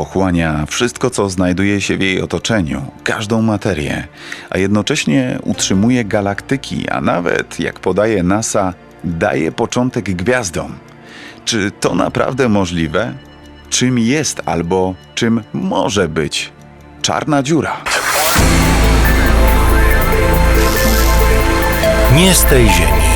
Pochłania wszystko, co znajduje się w jej otoczeniu, każdą materię, a jednocześnie utrzymuje galaktyki, a nawet, jak podaje NASA, daje początek gwiazdom. Czy to naprawdę możliwe? Czym jest albo czym może być czarna dziura? Nie z tej ziemi.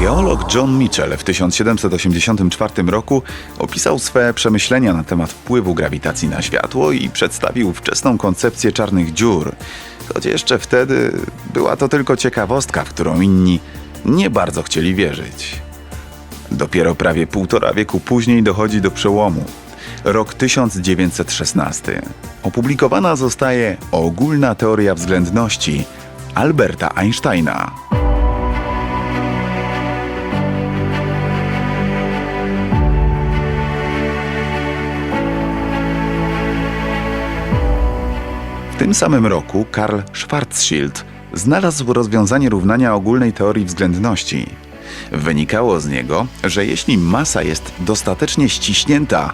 Geolog John Mitchell w 1784 roku opisał swe przemyślenia na temat wpływu grawitacji na światło i przedstawił wczesną koncepcję czarnych dziur, choć jeszcze wtedy była to tylko ciekawostka, w którą inni nie bardzo chcieli wierzyć. Dopiero prawie półtora wieku później dochodzi do przełomu. Rok 1916. Opublikowana zostaje ogólna teoria względności Alberta Einsteina. Tym samym roku Karl Schwarzschild znalazł rozwiązanie równania ogólnej teorii względności. Wynikało z niego, że jeśli masa jest dostatecznie ściśnięta,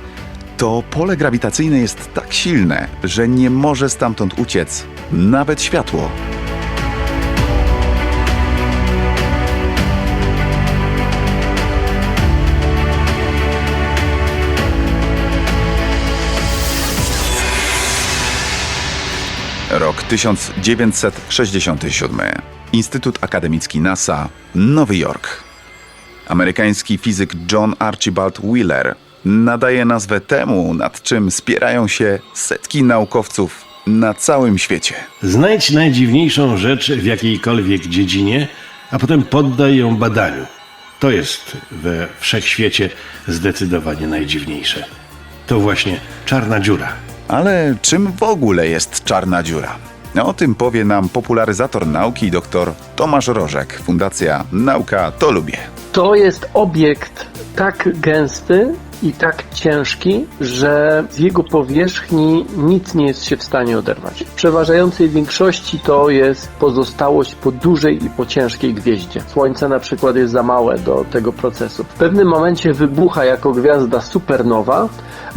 to pole grawitacyjne jest tak silne, że nie może stamtąd uciec nawet światło. 1967. Instytut Akademicki NASA, Nowy Jork. Amerykański fizyk John Archibald Wheeler nadaje nazwę temu, nad czym spierają się setki naukowców na całym świecie. Znajdź najdziwniejszą rzecz w jakiejkolwiek dziedzinie, a potem poddaj ją badaniu. To jest we wszechświecie zdecydowanie najdziwniejsze. To właśnie czarna dziura. Ale czym w ogóle jest czarna dziura? O tym powie nam popularyzator nauki dr Tomasz Rożek, Fundacja Nauka to lubię. To jest obiekt tak gęsty i tak ciężki, że z jego powierzchni nic nie jest się w stanie oderwać. W przeważającej większości to jest pozostałość po dużej i po ciężkiej gwieździe. Słońce na przykład jest za małe do tego procesu. W pewnym momencie wybucha jako gwiazda supernowa,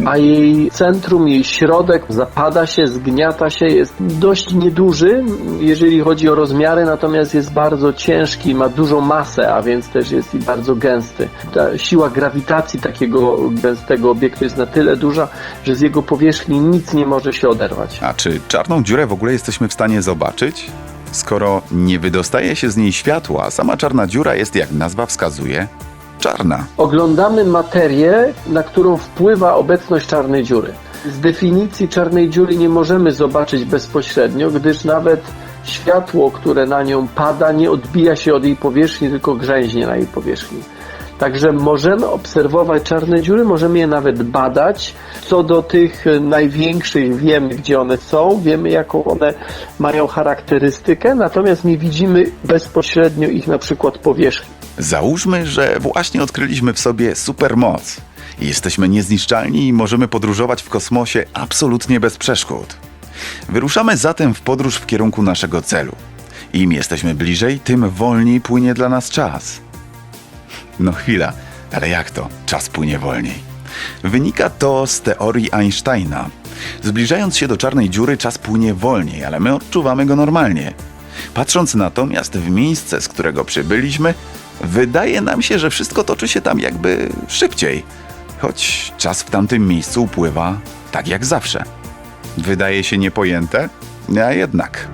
a jej centrum, jej środek zapada się, zgniata się, jest dość nieduży, jeżeli chodzi o rozmiary, natomiast jest bardzo ciężki, ma dużą masę, a więc też jest i bardzo gęsty. Ta siła grawitacji takiego gęstego obiektu jest na tyle duża, że z jego powierzchni nic nie może się oderwać. A czy czarną dziurę w ogóle jesteśmy w stanie zobaczyć? Skoro nie wydostaje się z niej światła, sama czarna dziura jest, jak nazwa wskazuje, czarna. Oglądamy materię, na którą wpływa obecność czarnej dziury. Z definicji czarnej dziury nie możemy zobaczyć bezpośrednio, gdyż nawet światło, które na nią pada, nie odbija się od jej powierzchni, tylko grzęźnie na jej powierzchni. Także możemy obserwować czarne dziury, możemy je nawet badać. Co do tych największych wiemy, gdzie one są, wiemy, jaką one mają charakterystykę, natomiast nie widzimy bezpośrednio ich na przykład powierzchni. Załóżmy, że właśnie odkryliśmy w sobie supermoc. Jesteśmy niezniszczalni i możemy podróżować w kosmosie absolutnie bez przeszkód. Wyruszamy zatem w podróż w kierunku naszego celu. Im jesteśmy bliżej, tym wolniej płynie dla nas czas. No chwila, ale jak to? Czas płynie wolniej. Wynika to z teorii Einsteina. Zbliżając się do czarnej dziury, czas płynie wolniej, ale my odczuwamy go normalnie. Patrząc natomiast w miejsce, z którego przybyliśmy, wydaje nam się, że wszystko toczy się tam jakby szybciej, choć czas w tamtym miejscu upływa tak jak zawsze. Wydaje się niepojęte, a jednak.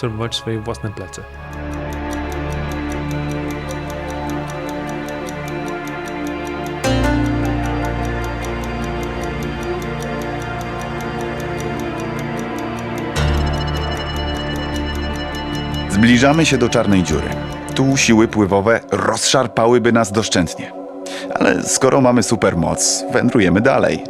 Zaabsorbować w swoje własne plecy. Zbliżamy się do czarnej dziury. Tu siły pływowe rozszarpałyby nas doszczętnie. Ale skoro mamy supermoc, wędrujemy dalej.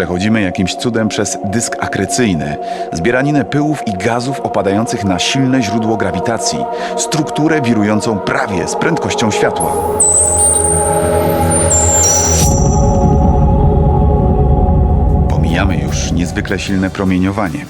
Przechodzimy jakimś cudem przez dysk akrecyjny, zbieraninę pyłów i gazów opadających na silne źródło grawitacji, strukturę wirującą prawie z prędkością światła. Pomijamy już niezwykle silne promieniowanie.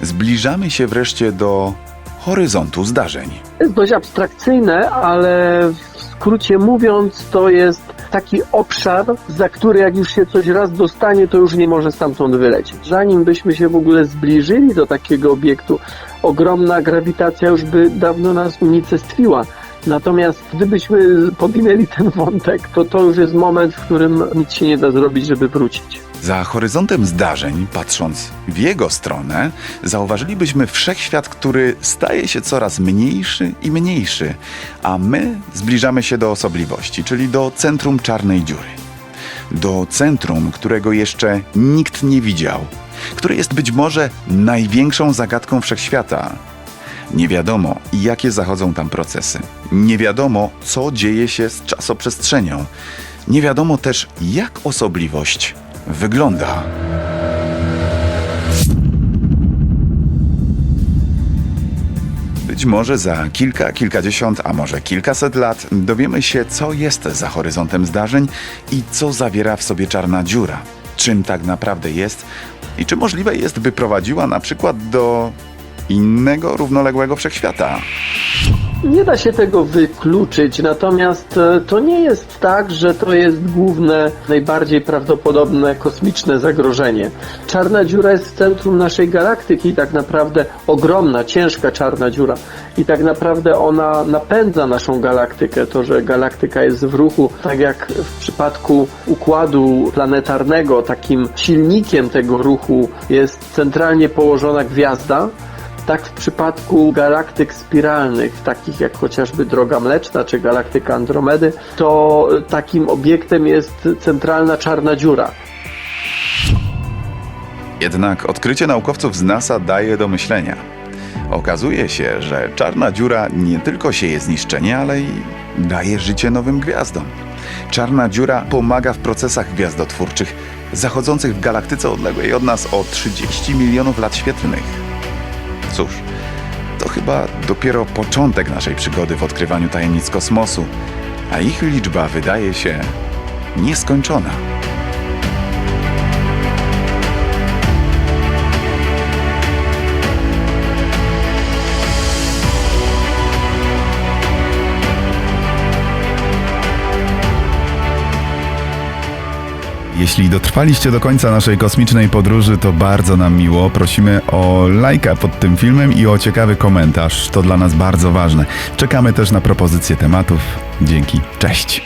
Zbliżamy się wreszcie do horyzontu zdarzeń. jest dość abstrakcyjne, ale w skrócie mówiąc, to jest taki obszar, za który jak już się coś raz dostanie, to już nie może stamtąd wylecieć. Zanim byśmy się w ogóle zbliżyli do takiego obiektu, ogromna grawitacja już by dawno nas unicestwiła. Natomiast gdybyśmy podwinęli ten wątek, to to już jest moment, w którym nic się nie da zrobić, żeby wrócić. Za horyzontem zdarzeń, patrząc w jego stronę, zauważylibyśmy wszechświat, który staje się coraz mniejszy i mniejszy, a my zbliżamy się do osobliwości, czyli do centrum czarnej dziury. Do centrum, którego jeszcze nikt nie widział, które jest być może największą zagadką wszechświata. Nie wiadomo, jakie zachodzą tam procesy. Nie wiadomo, co dzieje się z czasoprzestrzenią. Nie wiadomo też, jak osobliwość wygląda. Być może za kilka, kilkadziesiąt, a może kilkaset lat dowiemy się, co jest za horyzontem zdarzeń i co zawiera w sobie czarna dziura. Czym tak naprawdę jest i czy możliwe jest, by prowadziła na przykład do innego równoległego wszechświata. Nie da się tego wykluczyć, natomiast e, to nie jest tak, że to jest główne, najbardziej prawdopodobne kosmiczne zagrożenie. Czarna dziura jest w centrum naszej galaktyki, tak naprawdę ogromna, ciężka czarna dziura. I tak naprawdę ona napędza naszą galaktykę. To, że galaktyka jest w ruchu, tak jak w przypadku układu planetarnego, takim silnikiem tego ruchu jest centralnie położona gwiazda, tak w przypadku galaktyk spiralnych, takich jak chociażby Droga Mleczna czy galaktyka Andromedy, to takim obiektem jest centralna czarna dziura. Jednak odkrycie naukowców z NASA daje do myślenia. Okazuje się, że czarna dziura nie tylko sieje zniszczenie, ale i daje życie nowym gwiazdom. Czarna dziura pomaga w procesach gwiazdotwórczych zachodzących w galaktyce odległej od nas o 30 milionów lat świetlnych. Cóż, to chyba dopiero początek naszej przygody w odkrywaniu tajemnic kosmosu, a ich liczba wydaje się nieskończona. Jeśli dotrwaliście do końca naszej kosmicznej podróży, to bardzo nam miło. Prosimy o lajka pod tym filmem i o ciekawy komentarz. To dla nas bardzo ważne. Czekamy też na propozycje tematów. Dzięki. Cześć.